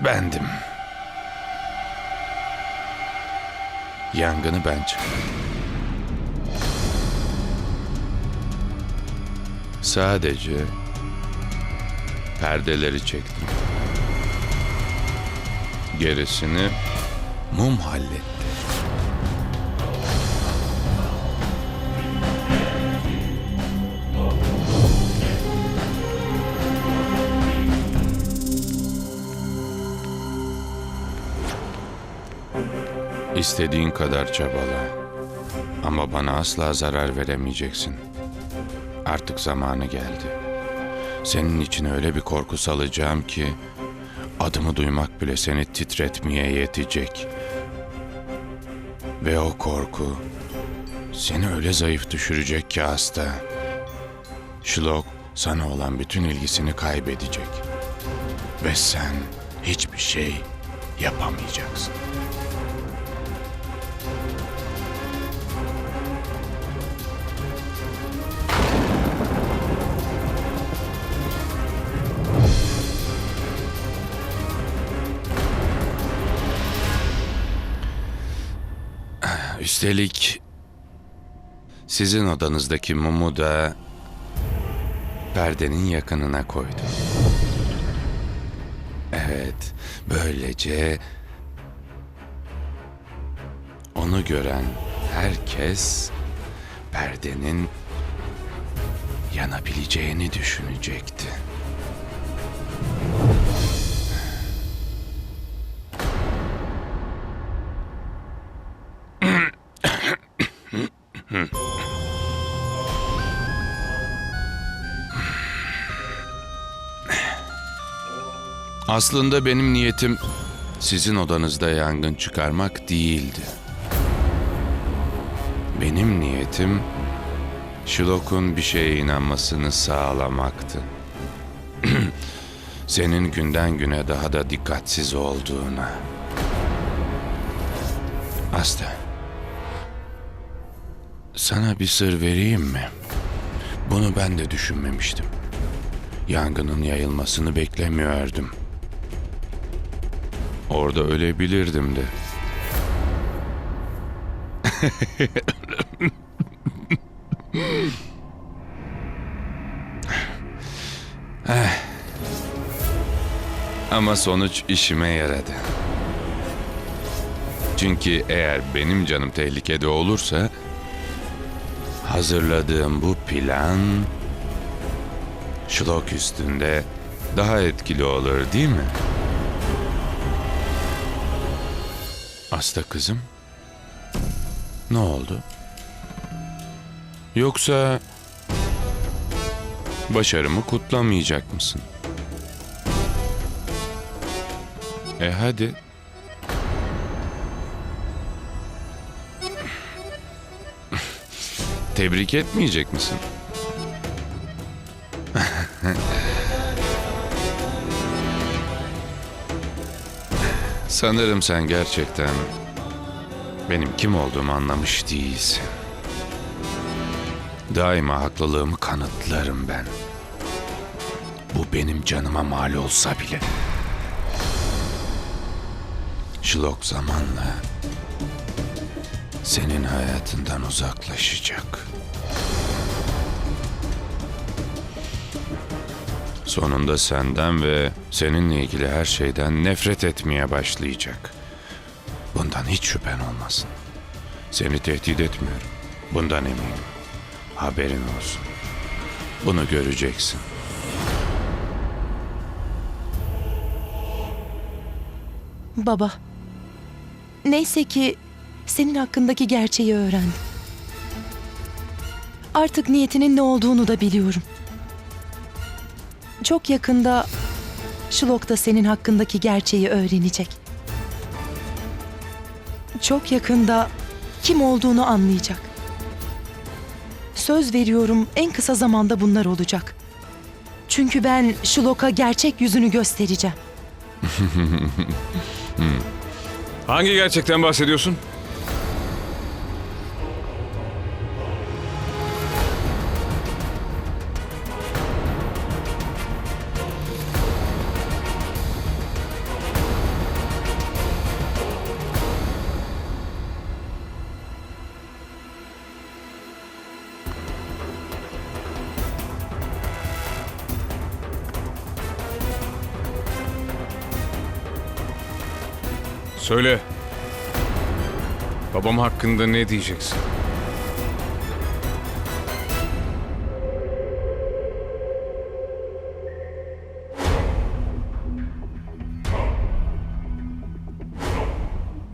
bendim. Yangını ben çıkardım. Sadece perdeleri çektim. Gerisini mum halletti. İstediğin kadar çabala. Ama bana asla zarar veremeyeceksin. Artık zamanı geldi. Senin için öyle bir korku salacağım ki adımı duymak bile seni titretmeye yetecek. Ve o korku seni öyle zayıf düşürecek ki hasta. Şlok sana olan bütün ilgisini kaybedecek. Ve sen hiçbir şey yapamayacaksın. Üstelik sizin odanızdaki mumu da perdenin yakınına koydum. Evet, böylece onu gören herkes perdenin yanabileceğini düşünecekti. Aslında benim niyetim sizin odanızda yangın çıkarmak değildi. Benim niyetim Şilok'un bir şeye inanmasını sağlamaktı. Senin günden güne daha da dikkatsiz olduğuna. Asta. Sana bir sır vereyim mi? Bunu ben de düşünmemiştim. Yangının yayılmasını beklemiyordum. Orada ölebilirdim de. Ama sonuç işime yaradı. Çünkü eğer benim canım tehlikede olursa hazırladığım bu plan Şlok üstünde daha etkili olur değil mi? Asta kızım. Ne oldu? Yoksa başarımı kutlamayacak mısın? E hadi. Tebrik etmeyecek misin? Sanırım sen gerçekten benim kim olduğumu anlamış değilsin. Daima haklılığımı kanıtlarım ben. Bu benim canıma mal olsa bile. Şlok zamanla senin hayatından uzaklaşacak. Sonunda senden ve seninle ilgili her şeyden nefret etmeye başlayacak. Bundan hiç şüphen olmasın. Seni tehdit etmiyorum. Bundan eminim. Haberin olsun. Bunu göreceksin. Baba. Neyse ki senin hakkındaki gerçeği öğrendim. Artık niyetinin ne olduğunu da biliyorum. Çok yakında Şlok da senin hakkındaki gerçeği öğrenecek. Çok yakında kim olduğunu anlayacak. Söz veriyorum en kısa zamanda bunlar olacak. Çünkü ben Şlok'a gerçek yüzünü göstereceğim. Hangi gerçekten bahsediyorsun? Söyle. Babam hakkında ne diyeceksin?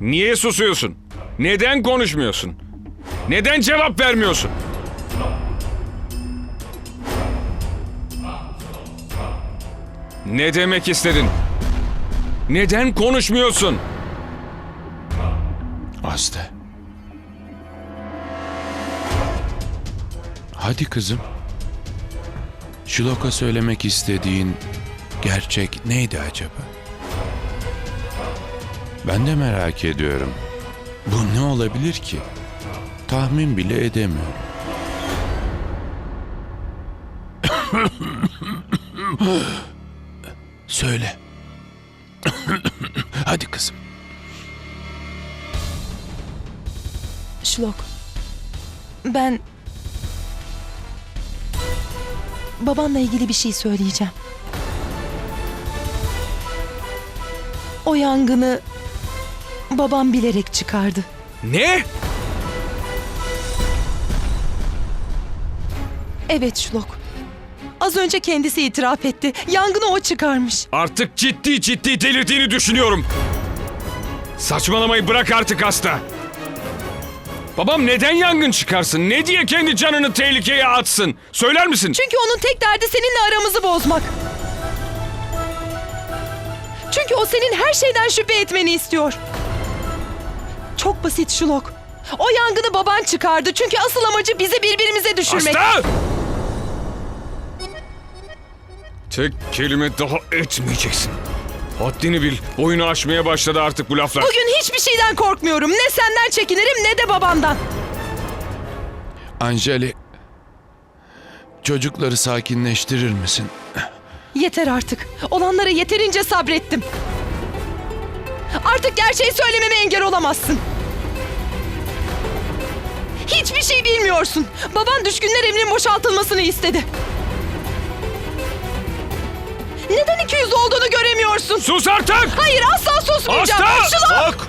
Niye susuyorsun? Neden konuşmuyorsun? Neden cevap vermiyorsun? Ne demek istedin? Neden konuşmuyorsun? Aslı. Hadi kızım. Şuloka söylemek istediğin gerçek neydi acaba? Ben de merak ediyorum. Bu ne olabilir ki? Tahmin bile edemiyorum. Söyle. Hadi kızım. Şlok. Ben... Babanla ilgili bir şey söyleyeceğim. O yangını babam bilerek çıkardı. Ne? Evet Şlok. Az önce kendisi itiraf etti. Yangını o çıkarmış. Artık ciddi ciddi delirdiğini düşünüyorum. Saçmalamayı bırak artık hasta. Babam neden yangın çıkarsın? Ne diye kendi canını tehlikeye atsın? Söyler misin? Çünkü onun tek derdi seninle aramızı bozmak. Çünkü o senin her şeyden şüphe etmeni istiyor. Çok basit Şulok. O yangını baban çıkardı çünkü asıl amacı bizi birbirimize düşürmek. Hasta! Tek kelime daha etmeyeceksin. Haddini bil. Boyunu aşmaya başladı artık bu laflar. Bugün hiçbir şeyden korkmuyorum. Ne senden çekinirim ne de babandan. Anjali, çocukları sakinleştirir misin? Yeter artık. Olanlara yeterince sabrettim. Artık gerçeği söylememe engel olamazsın. Hiçbir şey bilmiyorsun. Baban düşkünler emrin boşaltılmasını istedi. Neden 200 olduğunu göremiyorsun? Sus artık! Hayır asla susmayacağım. Hasta! Şunu- Bak!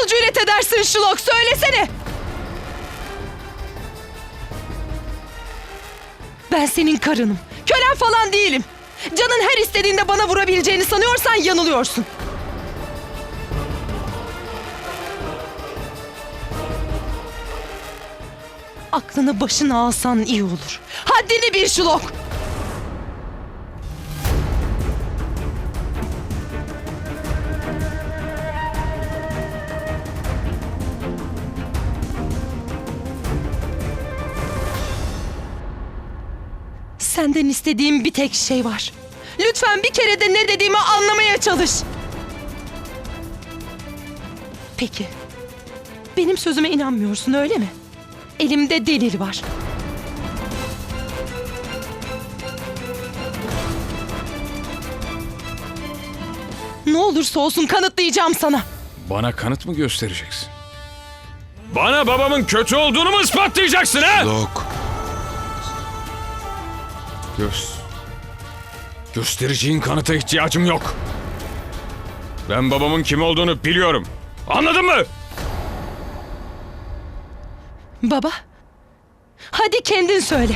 Nasıl cüret edersin Şlok? Söylesene. Ben senin karınım. Kölen falan değilim. Canın her istediğinde bana vurabileceğini sanıyorsan yanılıyorsun. Aklını başına alsan iyi olur. Haddini bil Şlok. Senden istediğim bir tek şey var. Lütfen bir kere de ne dediğimi anlamaya çalış. Peki. Benim sözüme inanmıyorsun öyle mi? Elimde delil var. Ne olursa olsun kanıtlayacağım sana. Bana kanıt mı göstereceksin? Bana babamın kötü olduğunu mu ispatlayacaksın ha? Lok, Göz. Göstereceğin kanıta ihtiyacım yok. Ben babamın kim olduğunu biliyorum. Anladın mı? Baba. Hadi kendin söyle.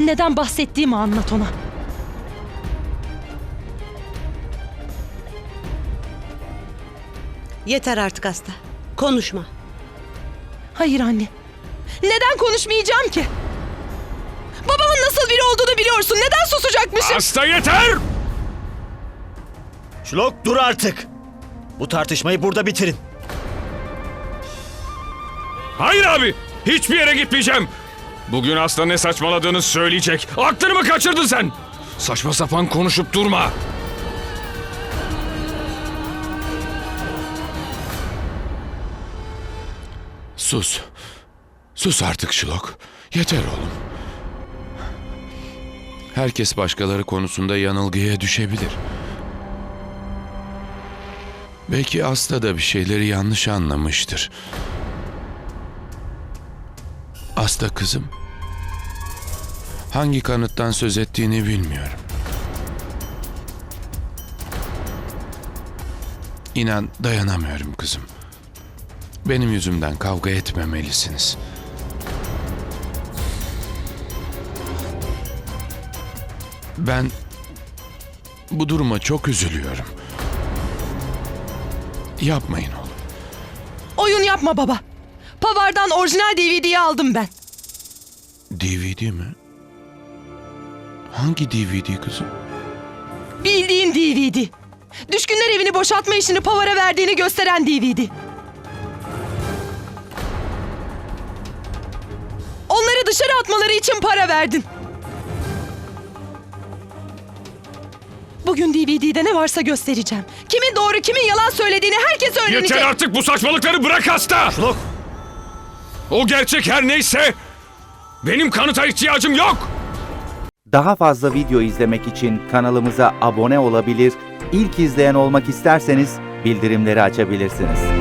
Neden bahsettiğimi anlat ona. Yeter artık hasta. Konuşma. Hayır anne. Neden konuşmayacağım ki? Nasıl biri olduğunu biliyorsun. Neden susacakmışım? Hasta yeter! Şlok dur artık. Bu tartışmayı burada bitirin. Hayır abi! Hiçbir yere gitmeyeceğim. Bugün Aslı ne saçmaladığını söyleyecek. Aklını mı kaçırdın sen? Saçma sapan konuşup durma. Sus. Sus artık Şilok. Yeter oğlum. Herkes başkaları konusunda yanılgıya düşebilir. Belki Asta da bir şeyleri yanlış anlamıştır. Asta kızım. Hangi kanıttan söz ettiğini bilmiyorum. İnan dayanamıyorum kızım. Benim yüzümden kavga etmemelisiniz. Ben bu duruma çok üzülüyorum. Yapmayın oğlum. Oyun yapma baba. Pavar'dan orijinal DVD'yi aldım ben. DVD mi? Hangi DVD kızım? Bildiğin DVD. Düşkünler evini boşaltma işini Pavar'a verdiğini gösteren DVD. Onları dışarı atmaları için para verdin. Bugün DVD'de ne varsa göstereceğim. Kimin doğru kimin yalan söylediğini herkes öğrenecek. Yeter artık bu saçmalıkları bırak hasta. Şlok! O gerçek her neyse benim kanıta ihtiyacım yok. Daha fazla video izlemek için kanalımıza abone olabilir, ilk izleyen olmak isterseniz bildirimleri açabilirsiniz.